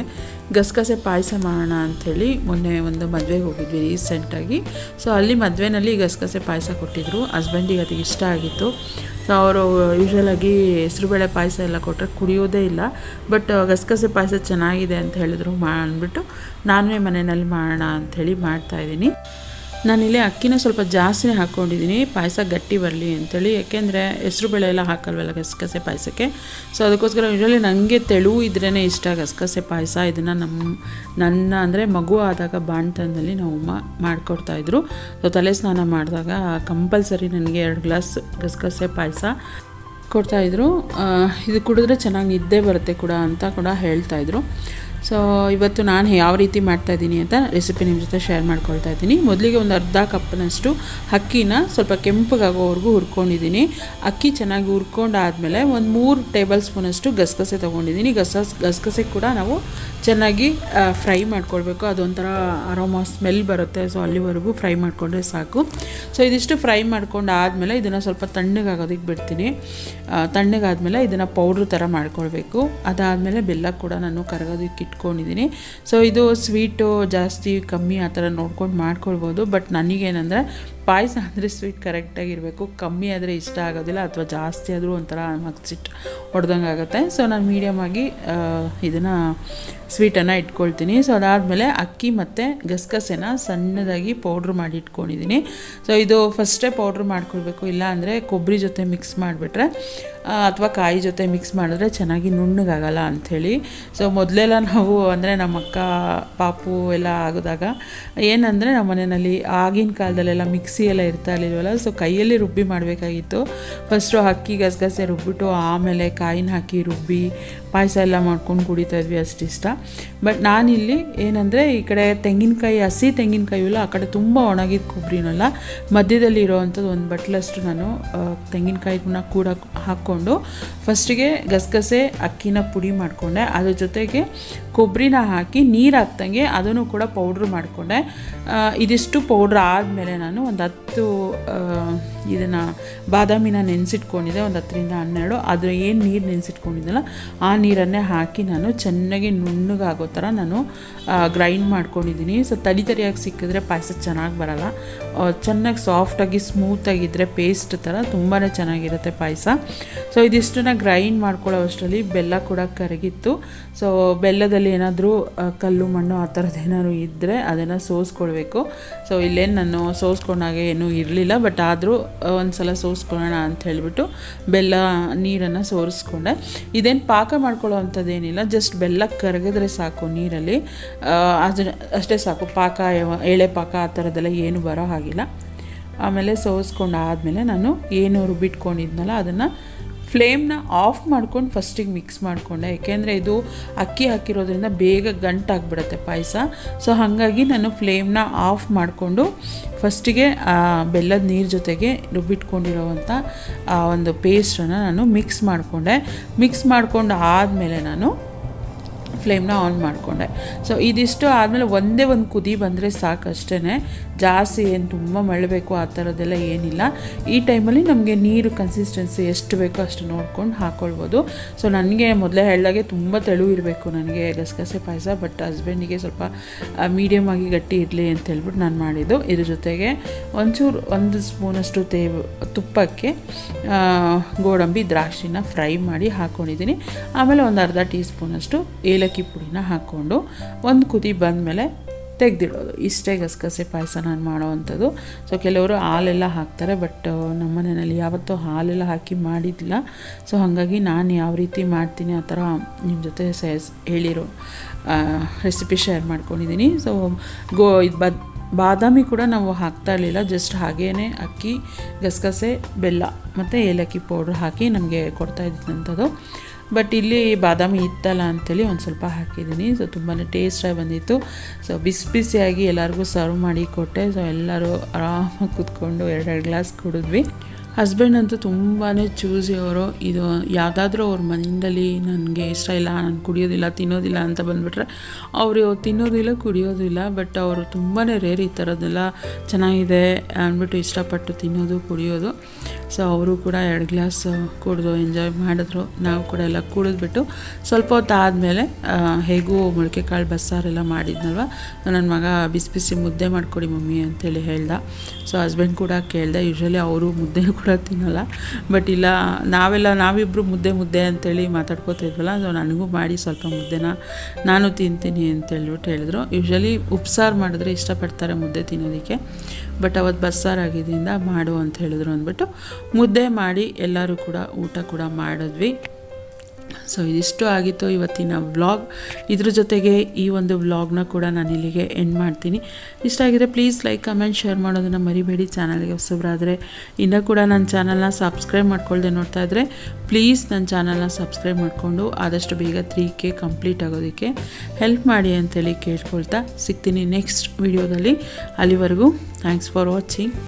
ಗಸಗಸೆ ಪಾಯಸ ಮಾಡೋಣ ಅಂಥೇಳಿ ಮೊನ್ನೆ ಒಂದು ಮದುವೆಗೆ ಹೋಗಿದ್ವಿ ರೀಸೆಂಟಾಗಿ. ಸೊ ಅಲ್ಲಿ ಮದುವೆನಲ್ಲಿ ಗಸಗಸೆ ಪಾಯಸ ಕೊಟ್ಟಿದ್ದರು ಹಸ್ಬೆಂಡಿಗೆ ಅದು ಇಷ್ಟ ಆಗಿತ್ತು. ಸೊ ಅವರು ಯೂಶ್ವಲಾಗಿ ಹೆಸರುಬೇಳೆ ಪಾಯಸ ಎಲ್ಲ ಕೊಟ್ಟರೆ ಕುಡಿಯೋದೇ ಇಲ್ಲ. ಬಟ್ ಗಸಗಸೆ ಪಾಯಸ ಚೆನ್ನಾಗಿದೆ ಅಂತ ಹೇಳಿದ್ರು ಮಾ ಅಂದ್ಬಿಟ್ಟು ನಾನೇ ಮನೆಯಲ್ಲಿ ಮಾಡೋಣ ಅಂಥೇಳಿ ಮಾಡ್ತಾಯಿದ್ದೀನಿ ನಾನಿಲ್ಲಿ ಅಕ್ಕಿನ ಸ್ವಲ್ಪ ಜಾಸ್ತಿನೇ ಹಾಕ್ಕೊಂಡಿದ್ದೀನಿ. ಪಾಯಸ ಗಟ್ಟಿ ಬರಲಿ ಅಂತೇಳಿ. ಯಾಕೆಂದರೆ ಹೆಸ್ರು ಬೇಳೆ ಎಲ್ಲ ಹಾಕಲ್ವಲ್ಲ ಗಸಗಸೆ ಪಾಯಸಕ್ಕೆ? ಸೊ ಅದಕ್ಕೋಸ್ಕರ ಯೂಶಲಿ ನನಗೆ ತೆಳು ಇದ್ರೇ ಇಷ್ಟ ಗಸಗಸೆ ಪಾಯಸ. ಇದನ್ನು ನಮ್ಮ ನನ್ನ ಅಂದರೆ ಮಗು ಆದಾಗ ಬಾಣ್ತನದಲ್ಲಿ ನಾವು ಮಾ ಮಾಡಿಕೊಡ್ತಾಯಿದ್ರು ಸೊ ತಲೆ ಸ್ನಾನ ಮಾಡಿದಾಗ ಕಂಪಲ್ಸರಿ ನನಗೆ ಎರಡು ಗ್ಲಾಸ್ ಗಸಗಸೆ ಪಾಯಸ ಕೊಡ್ತಾಯಿದ್ರು ಇದು ಕುಡಿದ್ರೆ ಚೆನ್ನಾಗಿ ನಿದ್ದೆ ಬರುತ್ತೆ ಕೂಡ ಅಂತ ಕೂಡ ಹೇಳ್ತಾಯಿದ್ರು ಸೊ ಇವತ್ತು ನಾನು ಯಾವ ರೀತಿ ಮಾಡ್ತಾ ಇದ್ದೀನಿ ಅಂತ ರೆಸಿಪಿ ನಿಮ್ಮ ಜೊತೆ ಶೇರ್ ಮಾಡ್ಕೊಳ್ತಾ ಇದ್ದೀನಿ. ಮೊದಲಿಗೆ ಒಂದು ಅರ್ಧ ಕಪ್ನಷ್ಟು ಅಕ್ಕಿನ ಸ್ವಲ್ಪ ಕೆಂಪಗಾಗೋವರೆಗೂ ಹುರ್ಕೊಂಡಿದ್ದೀನಿ. ಅಕ್ಕಿ ಚೆನ್ನಾಗಿ ಹುರ್ಕೊಂಡಾದಮೇಲೆ ಒಂದು ಮೂರು ಟೇಬಲ್ ಸ್ಪೂನಷ್ಟು ಗಸಗಸೆ ತೊಗೊಂಡಿದ್ದೀನಿ. ಗಸ, ಗಸಗಸೆ ಕೂಡ ನಾವು ಚೆನ್ನಾಗಿ ಫ್ರೈ ಮಾಡ್ಕೊಳ್ಬೇಕು. ಅದೊಂಥರ ಅರೋಮಾ ಸ್ಮೆಲ್ ಬರುತ್ತೆ. ಸೊ ಅಲ್ಲಿವರೆಗೂ ಫ್ರೈ ಮಾಡಿಕೊಂಡ್ರೆ ಸಾಕು. ಸೊ ಇದಿಷ್ಟು ಫ್ರೈ ಮಾಡ್ಕೊಂಡು ಆದಮೇಲೆ ಇದನ್ನು ಸ್ವಲ್ಪ ತಣ್ಣಗಾಗೋದಕ್ಕೆ ಬಿಡ್ತೀನಿ. ತಣ್ಣಗಾದ್ಮೇಲೆ ಇದನ್ನು ಪೌಡ್ರ್ ಥರ ಮಾಡ್ಕೊಳ್ಬೇಕು. ಅದಾದಮೇಲೆ ಬೆಲ್ಲ ಕೂಡ ನಾನು ಕರಗೋದಕ್ಕೆ ಇಟ್ಕೊಂಡಿದ್ದೀನಿ. ಸೊ ಇದು ಸ್ವೀಟು ಜಾಸ್ತಿ ಕಮ್ಮಿ ಆ ಥರ ನೋಡ್ಕೊಂಡು ಮಾಡ್ಕೊಳ್ಬೋದು. ಬಟ್ ನನಗೇನಂದರೆ ಪಾಯಸ ಅಂದರೆ ಸ್ವೀಟ್ ಕರೆಕ್ಟಾಗಿರಬೇಕು ಕಮ್ಮಿ ಆದರೆ ಇಷ್ಟ ಆಗೋದಿಲ್ಲ ಅಥವಾ ಜಾಸ್ತಿ ಆದರೂ ಒಂಥರ ಮಗ್ಸಿಟ್ಟು ಹೊಡೆದಂಗೆ ಆಗುತ್ತೆ. ಸೊ ನಾನು ಮೀಡಿಯಮಾಗಿ ಇದನ್ನು ಸ್ವೀಟನ್ನು ಇಟ್ಕೊಳ್ತೀನಿ. ಸೊ ಅದಾದಮೇಲೆ ಅಕ್ಕಿ ಮತ್ತು ಗಸಗಸೆನ ಸಣ್ಣದಾಗಿ ಪೌಡ್ರ್ ಮಾಡಿ ಇಟ್ಕೊಂಡಿದ್ದೀನಿ ಸೊ ಇದು ಫಸ್ಟೇ ಪೌಡ್ರ್ ಮಾಡ್ಕೊಳ್ಬೇಕು. ಇಲ್ಲ ಅಂದರೆ ಕೊಬ್ಬರಿ ಜೊತೆ ಮಿಕ್ಸ್ ಮಾಡಿಬಿಟ್ರೆ ಅಥವಾ ಕಾಯಿ ಜೊತೆ ಮಿಕ್ಸ್ ಮಾಡಿದ್ರೆ ಚೆನ್ನಾಗಿ ನುಣ್ಣಗಾಗಲ್ಲ ಅಂಥೇಳಿ. ಸೊ ಮೊದಲೆಲ್ಲ ನಾವು ಅಂದರೆ ನಮ್ಮ ಅಕ್ಕ ಪಾಪು ಎಲ್ಲ ಆಗೋದಾಗ ಏನಂದರೆ ನಮ್ಮ ಮನೆಯಲ್ಲಿ ಆಗಿನ ಕಾಲದಲ್ಲೆಲ್ಲ ಮಿಕ್ಸಿ ಎಲ್ಲ ಇರ್ತಾ ಇರಲಿಲ್ವಲ್ಲ ಸೊ ಕೈಯಲ್ಲಿ ರುಬ್ಬಿ ಮಾಡಬೇಕಾಗಿತ್ತು. ಫಸ್ಟು ಅಕ್ಕಿ ಗಸಗಸೆ ರುಬ್ಬಿಟ್ಟು, ಆಮೇಲೆ ಕಾಯಿನ ಹಾಕಿ ರುಬ್ಬಿ ಪಾಯಸ ಎಲ್ಲ ಮಾಡ್ಕೊಂಡು ಕುಡಿತಾ ಇದ್ವಿ ಅಷ್ಟಿಷ್ಟ. ಬಟ್ ನಾನಿಲ್ಲಿ ಏನಂದರೆ ಈ ಕಡೆ ತೆಂಗಿನಕಾಯಿ, ಹಸಿ ತೆಂಗಿನಕಾಯಿ ಇಲ್ಲ ಆ ಕಡೆ ತುಂಬ ಒಣಗಿದ ಕೊಬ್ಬರಿನಲ್ಲ ಮಧ್ಯದಲ್ಲಿ ಇರೋವಂಥದ್ದು ಒಂದು ಬಟ್ಲಷ್ಟು ನಾನು ತೆಂಗಿನಕಾಯಿನ ಕೂಡ ಹಾಕ್ಕೊಂಡು ಫಸ್ಟಿಗೆ ಗಸಗಸೆ, ಅಕ್ಕಿನ ಪುಡಿ ಮಾಡಿಕೊಂಡೆ. ಅದ್ರ ಜೊತೆಗೆ ಕೊಬ್ಬರಿನ ಹಾಕಿ ನೀರು ಹಾಕ್ದಂಗೆ ಅದನ್ನು ಕೂಡ ಪೌಡ್ರ್ ಮಾಡಿಕೊಂಡೆ. ಇದಿಷ್ಟು ಪೌಡ್ರ್ ಆದಮೇಲೆ ನಾನು ಒಂದು ಹತ್ತು ಇದನ್ನು, ಬಾದಾಮಿನ ನೆನೆಸಿಟ್ಕೊಂಡಿದ್ದೆ, ಒಂದು ಹತ್ತರಿಂದ ಹನ್ನೆರಡು. ಅದರ ಏನು ನೀರು ನೆನೆಸಿಟ್ಕೊಂಡಿದ್ದಲ್ಲ ಆ ನೀರನ್ನೇ ಹಾಕಿ ನಾನು ಚೆನ್ನಾಗಿ ನುಣ್ಣಗಾಗೋ ಥರ ನಾನು ಗ್ರೈಂಡ್ ಮಾಡ್ಕೊಂಡಿದ್ದೀನಿ. ಸೊ ತಡಿ ತರಿಯಾಗಿ ಸಿಕ್ಕಿದ್ರೆ ಪಾಯಸ ಚೆನ್ನಾಗಿ ಬರಲ್ಲ. ಚೆನ್ನಾಗಿ ಸಾಫ್ಟಾಗಿ ಸ್ಮೂತಾಗಿದ್ದರೆ ಪೇಸ್ಟ್ ಥರ ತುಂಬಾ ಚೆನ್ನಾಗಿರುತ್ತೆ ಪಾಯಸ. ಸೊ ಇದಿಷ್ಟನ್ನ ಗ್ರೈಂಡ್ ಮಾಡ್ಕೊಳ್ಳೋ ಅಷ್ಟರಲ್ಲಿ ಬೆಲ್ಲ ಕೂಡ ಕರಗಿತ್ತು. ಸೊ ಬೆಲ್ಲದಲ್ಲಿ ಏನಾದರೂ ಕಲ್ಲು, ಮಣ್ಣು ಆ ಥರದ್ದು ಏನಾದ್ರು ಇದ್ದರೆ ಅದನ್ನು ಸೋಸ್ಕೊಳ್ಬೇಕು. ಸೊ ಇಲ್ಲೇನು ನಾನು ಸೋಸ್ಕೊಂಡಾಗೆ ಏನೂ ಇರಲಿಲ್ಲ ಬಟ್ ಆದರೂ ಒಂದು ಸಲ ಸೋಸ್ಕೊಳ್ಳೋಣ ಅಂತ ಹೇಳಿಬಿಟ್ಟು ಬೆಲ್ಲ, ನೀರನ್ನು ಸೋರಿಸ್ಕೊಂಡೆ. ಇದೇನು ಪಾಕ ಮಾಡ್ಕೊಳ್ಳೋ ಅಂಥದ್ದೇನಿಲ್ಲ ಜಸ್ಟ್ ಬೆಲ್ಲ ಕರಗಿದ್ರೆ ಸಾಕು ನೀರಲ್ಲಿ. ಆ, ಅದು ಅಷ್ಟೇ ಸಾಕು ಪಾಕ ಎಳೆ ಪಾಕ ಆ ಥರದ್ದೆಲ್ಲ ಏನು ಬರೋ ಹಾಗಿಲ್ಲ. ಆಮೇಲೆ ಸೋಸ್ಕೊಂಡು ಆದಮೇಲೆ ನಾನು ಏನು ರುಬ್ಬಿಟ್ಕೊಂಡಿದ್ನಲ್ಲ ಅದನ್ನು ಫ್ಲೇಮ್ನ ಆಫ್ ಮಾಡ್ಕೊಂಡು ಫಸ್ಟಿಗೆ ಮಿಕ್ಸ್ ಮಾಡಿಕೊಂಡೆ. ಯಾಕೆಂದರೆ ಇದು ಅಕ್ಕಿ ಹಾಕಿರೋದ್ರಿಂದ ಬೇಗ ಗಂಟಾಗ್ಬಿಡುತ್ತೆ ಪಾಯಸ. ಸೊ ಹಾಗಾಗಿ ನಾನು ಫ್ಲೇಮ್ನ ಆಫ್ ಮಾಡಿಕೊಂಡು ಫಸ್ಟಿಗೆ ಬೆಲ್ಲದ ನೀರು ಜೊತೆಗೆ ರುಬ್ಬಿಟ್ಕೊಂಡಿರೋವಂಥ ಒಂದು ಪೇಸ್ಟನ್ನು ನಾನು ಮಿಕ್ಸ್ ಮಾಡಿಕೊಂಡೆ. ಮಿಕ್ಸ್ ಮಾಡಿಕೊಂಡು ಆದಮೇಲೆ ನಾನು ಫ್ಲೇಮ್ನ ಆನ್ ಮಾಡಿಕೊಂಡೆ. ಸೊ ಇದಿಷ್ಟು ಆದಮೇಲೆ ಒಂದೇ ಒಂದು ಕುದಿ ಬಂದರೆ ಸಾಕು ಅಷ್ಟೇ ಜಾಸ್ತಿ ಏನು ತುಂಬ ಮಳಬೇಕು ಆ ಥರದ್ದೆಲ್ಲ ಏನಿಲ್ಲ. ಈ ಟೈಮಲ್ಲಿ ನಮಗೆ ನೀರು ಕನ್ಸಿಸ್ಟೆನ್ಸಿ ಎಷ್ಟು ಬೇಕೋ ಅಷ್ಟು ನೋಡ್ಕೊಂಡು ಹಾಕ್ಕೊಳ್ಬೋದು ಸೊ ನನಗೆ ಮೊದಲೇ ಹೇಳಿದಾಗೆ ತುಂಬ ತೆಳು ಇರಬೇಕು ನನಗೆ ಗಸಗಸೆ ಪಾಯಸ ಬಟ್ ಹಸ್ಬೆಂಡಿಗೆ ಸ್ವಲ್ಪ ಮೀಡಿಯಮ್ ಆಗಿ ಗಟ್ಟಿ ಇರಲಿ ಅಂತ ಹೇಳ್ಬಿಟ್ಟು ನಾನು ಮಾಡಿದ್ದು. ಇದ್ರ ಜೊತೆಗೆ ಒಂಚೂರು, ಒಂದು ಸ್ಪೂನಷ್ಟು ತೇವು, ತುಪ್ಪಕ್ಕೆ ಗೋಡಂಬಿ ದ್ರಾಕ್ಷಿನ ಫ್ರೈ ಮಾಡಿ ಹಾಕ್ಕೊಂಡಿದ್ದೀನಿ ಆಮೇಲೆ ಒಂದು ಅರ್ಧ ಟೀ ಸ್ಪೂನಷ್ಟು ಏಲಕ್ಕಿ ಪುಡಿನ ಹಾಕ್ಕೊಂಡು ಒಂದು ಕುದಿ ಬಂದಮೇಲೆ ತೆಗೆದಿಡೋದು. ಇಷ್ಟೇ ಗಸಗಸೆ ಪಾಯಸ ನಾನು ಮಾಡೋವಂಥದ್ದು ಸೊ ಕೆಲವರು ಹಾಲೆಲ್ಲ ಹಾಕ್ತಾರೆ ಬಟ್ ನಮ್ಮ ಮನೆಯಲ್ಲಿ ಯಾವತ್ತೂ ಹಾಲೆಲ್ಲ ಹಾಕಿ ಮಾಡಿದ್ದಿಲ್ಲ. ಸೊ ಹಾಗಾಗಿ ನಾನು ಯಾವ ರೀತಿ ಮಾಡ್ತೀನಿ ಆ ಥರ ನಿಮ್ಮ ಜೊತೆ ಸೆಸ್ ಹೇಳಿರೋ ರೆಸಿಪಿ ಶೇರ್ ಮಾಡ್ಕೊಂಡಿದ್ದೀನಿ. ಸೊ ಗೋ, ಇದು ಬದ್, ಬಾದಾಮಿ ಕೂಡ ನಾವು ಹಾಕ್ತಾ ಇರಲಿಲ್ಲ. ಜಸ್ಟ್ ಹಾಗೇ ಅಕ್ಕಿ, ಗಸಗಸೆ, ಬೆಲ್ಲ ಮತ್ತು ಏಲಕ್ಕಿ ಪೌಡ್ರ್ ಹಾಕಿ ನಮಗೆ ಕೊಡ್ತಾ ಇದ್ದಂಥದ್ದು. ಬಟ್ ಇಲ್ಲಿ ಬಾದಾಮಿ ಇತ್ತಲ್ಲ ಅಂಥೇಳಿ ಒಂದು ಸ್ವಲ್ಪ ಹಾಕಿದ್ದೀನಿ. ಸೊ ತುಂಬಾ ಟೇಸ್ಟಾಗಿ ಬಂದಿತ್ತು. ಸೊ ಬಿಸಿ ಬಿಸಿಯಾಗಿ ಎಲ್ಲರಿಗೂ ಸರ್ವ್ ಮಾಡಿ ಕೊಟ್ಟೆ. ಸೊ ಎಲ್ಲರೂ ಆರಾಮಾಗಿ ಕೂತ್ಕೊಂಡು ಎರಡೆರಡು ಗ್ಲಾಸ್ ಕುಡಿದ್ವಿ. ಹಸ್ಬೆಂಡ್ ಅಂತೂ ತುಂಬಾ ಚೂಸಿ ಅವರು. ಇದು ಯಾವುದಾದ್ರೂ ಅವ್ರ ಮನೆಯಲ್ಲಿ ನನಗೆ ಇಷ್ಟ ಇಲ್ಲ, ನಾನು ಕುಡಿಯೋದಿಲ್ಲ, ತಿನ್ನೋದಿಲ್ಲ ಅಂತ ಬಂದುಬಿಟ್ರೆ ಅವರು ತಿನ್ನೋದಿಲ್ಲ, ಕುಡಿಯೋದಿಲ್ಲ ಬಟ್ ಅವರು ತುಂಬಾ ರೇರ್ ಈ ಥರದ್ದೆಲ್ಲ ಚೆನ್ನಾಗಿದೆ ಅಂದ್ಬಿಟ್ಟು ಇಷ್ಟಪಟ್ಟು ತಿನ್ನೋದು, ಕುಡಿಯೋದು. ಸೊ ಅವರು ಕೂಡ ಎರಡು ಗ್ಲಾಸ್ ಕುಡಿದು ಎಂಜಾಯ್ ಮಾಡಿದ್ರು. ನಾವು ಕೂಡ ಎಲ್ಲ ಕುಡಿದ್ಬಿಟ್ಟು ಸ್ವಲ್ಪ ಹೊತ್ತು ಆದಮೇಲೆ ಹೇಗೂ ಮೊಳಕೆ ಕಾಳು ಬಸ್ಸಾರೆಲ್ಲ ಮಾಡಿದ್ನಲ್ವ? ನನ್ನ ಮಗ ಬಿಸಿ ಬಿಸಿ ಮುದ್ದೆ ಮಾಡಿಕೊಡಿ ಮಮ್ಮಿ ಅಂತೇಳಿ ಹೇಳ್ದ. ಸೊ ಹಸ್ಬೆಂಡ್ ಕೂಡ ಕೇಳಿದೆ. ಯೂಶ್ವಲಿ ಅವರು ಮುದ್ದೆ ಕೂಡ ತಿನ್ನೋಲ್ಲ. ಬಟ್ ಇಲ್ಲ, ನಾವೆಲ್ಲ ನಾವಿಬ್ಬರು ಮುದ್ದೆ ಮುದ್ದೆ ಅಂತೇಳಿ ಮಾತಾಡ್ಕೋತಾ ಇದ್ವಲ್ಲ ಸೊ ನನಗೂ ಮಾಡಿ ಸ್ವಲ್ಪ ಮುದ್ದೆನ ನಾನು ತಿಂತೀನಿ ಅಂತೇಳ್ಬಿಟ್ಟು ಹೇಳಿದ್ರು. ಯೂಶ್ವಲಿ ಉಪ್ಸಾರು ಮಾಡಿದ್ರೆ ಇಷ್ಟಪಡ್ತಾರೆ ಮುದ್ದೆ ತಿನ್ನೋದಕ್ಕೆ. ಬಟ್ ಅವತ್ತು ಬಸ್ಸಾರಾಗಿದ್ದರಿಂದ ಮಾಡು ಅಂತ ಹೇಳಿದ್ರು ಅಂದ್ಬಿಟ್ಟು ಮುದ್ದೆ ಮಾಡಿ ಎಲ್ಲರೂ ಕೂಡ ಊಟ ಕೂಡ ಮಾಡಿದ್ವಿ. ಸೊ ಇದಿಷ್ಟು ಆಗಿತ್ತು ಇವತ್ತಿನ ವ್ಲಾಗ್ ಇದ್ರ ಜೊತೆಗೆ ಈ ಒಂದು ವ್ಲಾಗ್ನ ಕೂಡ ನಾನು ಇಲ್ಲಿಗೆ ಎಂಡ್ ಮಾಡ್ತೀನಿ. ಇಷ್ಟ ಆಗಿದ್ರೆ ಪ್ಲೀಸ್ ಲೈಕ್ ಕಮೆಂಟ್ ಶೇರ್ ಮಾಡೋದನ್ನು ಮರಿಬೇಡಿ. ಚಾನಲ್ಗೆ ಹೊಸಬ್ರಾದರೆ ಇನ್ನೂ ಕೂಡ ನನ್ನ ಚಾನಲ್ನ ಸಬ್ಸ್ಕ್ರೈಬ್ ಮಾಡ್ಕೊಳ್ಳದೆ ನೋಡ್ತಾ ಇದ್ದರೆ ಪ್ಲೀಸ್ ನನ್ನ ಚಾನಲ್ನ ಸಬ್ಸ್ಕ್ರೈಬ್ ಮಾಡಿಕೊಂಡು ಆದಷ್ಟು ಬೇಗ ತ್ರೀ ಕೆ ಕಂಪ್ಲೀಟ್ ಆಗೋದಕ್ಕೆ ಹೆಲ್ಪ್ ಮಾಡಿ ಅಂತೇಳಿ ಕೇಳ್ಕೊಳ್ತಾ ಸಿಗ್ತೀನಿ ನೆಕ್ಸ್ಟ್ ವಿಡಿಯೋದಲ್ಲಿ ಅಲ್ಲಿವರೆಗೂ ಥ್ಯಾಂಕ್ಸ್ ಫಾರ್ ವಾಚಿಂಗ್